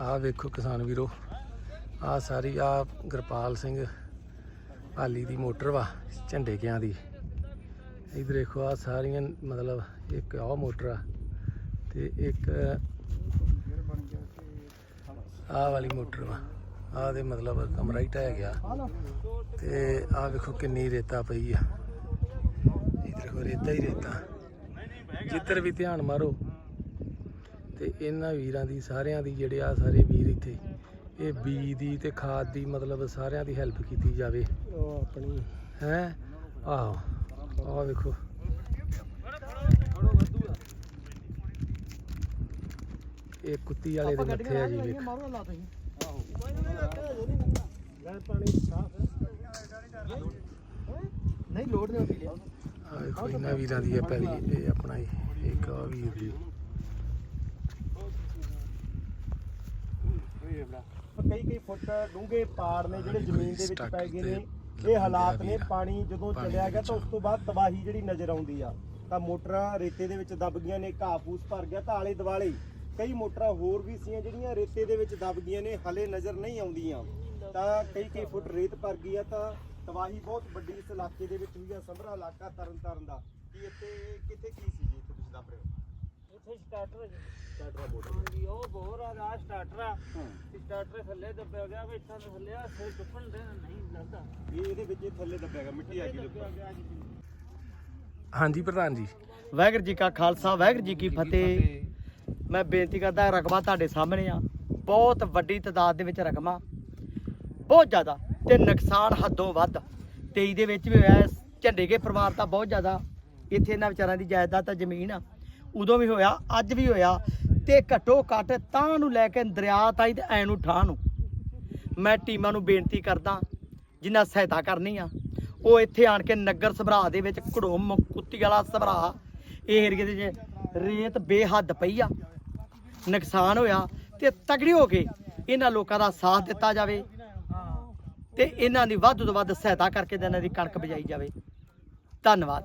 ਆਹ ਵੇਖੋ ਕਿਸਾਨ ਵੀਰੋ, ਆਹ ਸਾਰੀ ਆ ਗੁਰਪਾਲ ਸਿੰਘ ਹਾਲੀ ਦੀ ਮੋਟਰ ਵਾ ਝੰਡੇ ਕਿਆਂ ਦੀ। ਇਧਰ ਦੇਖੋ ਆ ਸਾਰੀਆਂ, ਮਤਲਬ ਇੱਕ ਆਹ ਮੋਟਰ ਆ ਤੇ ਇੱਕ ਆਹ ਵਾਲੀ ਮੋਟਰ ਵਾ। ਆਹ ਦੇ ਮਤਲਬ ਕਮਰਾ ਹੀ ਢਹਿ ਗਿਆ। ਤੇ ਆਹ ਵੇਖੋ ਕਿੰਨੀ ਰੇਤਾ ਪਈ ਆ। ਇਧਰ ਦੇਖੋ ਰੇਤਾ ਹੀ ਰੇਤਾ। ਜਿੱਧਰ ਵੀ ਧਿਆਨ ਮਾਰੋ ਤੇ ਇਹਨਾਂ ਵੀਰਾਂ ਦੀ ਸਾਰਿਆਂ ਦੀ ਜਿਹੜੇ ਆ ਸਾਰੇ ਵੀਰ ਇੱਥੇ ਇਹ ਬੀਜ ਦੀ ਤੇ ਖਾਦ ਦੀ ਮਤਲਬ ਸਾਰਿਆਂ ਦੀ ਹੈਲਪ ਕੀਤੀ ਜਾਵੇ। ਉਹ ਆਪਣੀ। ਹੈ? ਆਹੋ ਆਹ ਵੇਖੋ। ਇਹ ਕੁੱਤੀ ਵਾਲੇ ਦੇ ਮੱਥੇ ਆ ਜੀ ਵੇਖ। ਨਹੀਂ ਲੋਡ ਨਹੀਂ ਲਿਆ ਆਹ ਵੇਖੋ ਇਹਨਾਂ ਵੀਰਾਂ ਦੀ ਹੈ ਪਹਿਲੀ ਇਹ ਆਪਣਾ ਇੱਕ ਆ ਵੀਰ ਦੀ। ਕਈ ਕਈ ਫੁੱਟ ਡੂੰਘੇ ਪਾੜ ਨੇ ਜਿਹੜੇ ਜ਼ਮੀਨ ਦੇ ਵਿੱਚ ਪੈ ਗਏ ਨੇ। ਇਹ ਹਾਲਾਤ ਨੇ। ਪਾਣੀ ਜਦੋਂ ਚਲਿਆ ਗਿਆ। ਤਾਂ ਉਸ ਤੋਂ ਬਾਅਦ ਤਬਾਹੀ ਜਿਹੜੀ ਨਜ਼ਰ ਆਉਂਦੀ ਆ। ਤਾਂ ਮੋਟਰਾਂ ਰੇਤੇ ਦੇ ਵਿੱਚ ਦਬ ਗਈਆਂ ਨੇ ਘਾਹ ਫੂਸ ਭਰ ਗਿਆ ਤਾਂ ਆਲੇ ਦੁਆਲੇ ਕਈ ਮੋਟਰਾਂ ਹੋਰ ਵੀ ਸੀਆਂ ਜਿਹੜੀਆਂ ਰੇਤੇ ਦੇ ਵਿੱਚ ਦਬ ਗਈਆਂ ਨੇ ਹਲੇ ਨਜ਼ਰ ਨਹੀਂ ਆਉਂਦੀਆਂ। ਤਾਂ ਕਈ ਕਈ ਫੁੱਟ ਰੇਤ ਭਰ ਗਈ ਆ ਤਾਂ ਤਬਾਹੀ ਬਹੁਤ ਵੱਡੀ ਇਸ ਇਲਾਕੇ ਦੇ ਵਿੱਚ ਹੋਈ ਆ ਸੰਭਰਾ ਇਲਾਕਾ ਤਰਨ ਤਾਰਨ ਦਾ। ਕੀ ਇੱਥੇ ਕਿੱਥੇ ਕੀ ਸੀ ਜੀ ਇੱਥੇ ਤੁਸੀਂ ਦੱਸ ਰਹੇ ਹੋ? ਇੱਥੇ ਸਟਾਰਟਰ ਜੀ। ਸਟਾਰਟਰ ਬੋਰਡ ਹਾਂਜੀ ਉਹ ਬੋਰ ਆ ਦਾ ਸਟਾਰਟਰ ਆ। ਸਟਾਰਟਰ ਥੱਲੇ ਦੱਬਿਆ ਗਿਆ ਵੀ ਇੱਥਾਂ ਤੋਂ ਥੱਲੇ ਆ ਸਿਰ ਚੁੱਕਣ ਦੇ ਨਹੀਂ ਲੱਗਦਾ। ਇਹ ਇਹਦੇ ਵਿੱਚ ਇਹ ਥੱਲੇ ਦੱਬਿਆ ਗਿਆ ਮਿੱਟੀ ਆ ਗਈ ਇਹਦੇ ਦੱਬਿਆ ਉੱਪਰ। ਗਿਆ ਜੀ। ਹਾਂਜੀ ਪ੍ਰਧਾਨ ਜੀ। ਵਾਹਿਗੁਰੂ ਜੀ ਕਾ ਖਾਲਸਾ ਵਾਹਿਗੁਰੂ ਜੀ ਕੀ ਫਤਿਹ। ਮੈਂ ਬੇਨਤੀ ਕਰਦਾ ਰਕਬਾ ਤੁਹਾਡੇ ਸਾਹਮਣੇ ਆ। ਬਹੁਤ ਵੱਡੀ ਤਾਦਾਦ ਦੇ ਵਿੱਚ ਰਕਮਾ। ਬਹੁਤ ਜ਼ਿਆਦਾ ਤੇ ਨੁਕਸਾਨ ਹੱਦੋਂ ਵੱਧ। 23 ਦੇ ਵਿੱਚ ਵੀ ਹੋਇਆ ਝੰਡੇ ਕੇ ਪਰਿਵਾਰ ਦਾ ਬਹੁਤ ਜ਼ਿਆਦਾ। ਇੱਥੇ ਇਹਨਾਂ ਵਿਚਾਰਾਂ ਦੀ ਜਾਇਦਾਦ ਤਾਂ ਜ਼ਮੀਨ ਆ। ਉਦੋਂ ਵੀ ਹੋਇਆ ਅੱਜ ਵੀ ਹੋਇਆ। ਤੇ ਘੱਟੋ ਘੱਟ ਤਾਂ ਨੂੰ ਲੈ ਕੇ ਦਰਿਆ ਤਾਈ ਤੇ ਐ ਨੂੰ ਠਾਹ ਨੂੰ। ਮੈਂ ਟੀਮਾਂ ਨੂੰ ਬੇਨਤੀ ਕਰਦਾ ਜਿਨ੍ਹਾਂ ਸਹਾਇਤਾ ਕਰਨੀ ਆ, ਉਹ ਇੱਥੇ ਆਣ ਕੇ ਨਗਰ ਸਭਰਾ ਦੇ ਵਿੱਚ ਘੜੋਮ ਕੁੱਤੀ ਵਾਲਾ ਸਭਰਾ, ਇਹ ਏਰੀਏ ਦੇ ਵਿੱਚ ਰੇਤ ਬੇਹੱਦ ਪਈ ਆ, ਨੁਕਸਾਨ ਹੋਇਆ ਤੇ ਤਗੜੀ ਹੋ ਕੇ ਇਹਨਾਂ ਲੋਕਾਂ ਦਾ ਸਾਥ ਦਿੱਤਾ ਜਾਵੇ ਤੇ ਇਹਨਾਂ ਦੀ ਵੱਧ ਤੋਂ ਵੱਧ ਸਹਾਇਤਾ ਕਰਕੇ ਇਹਨਾਂ ਦੀ ਕਣਕ ਬਜਾਈ ਜਾਵੇ। ਧੰਨਵਾਦ।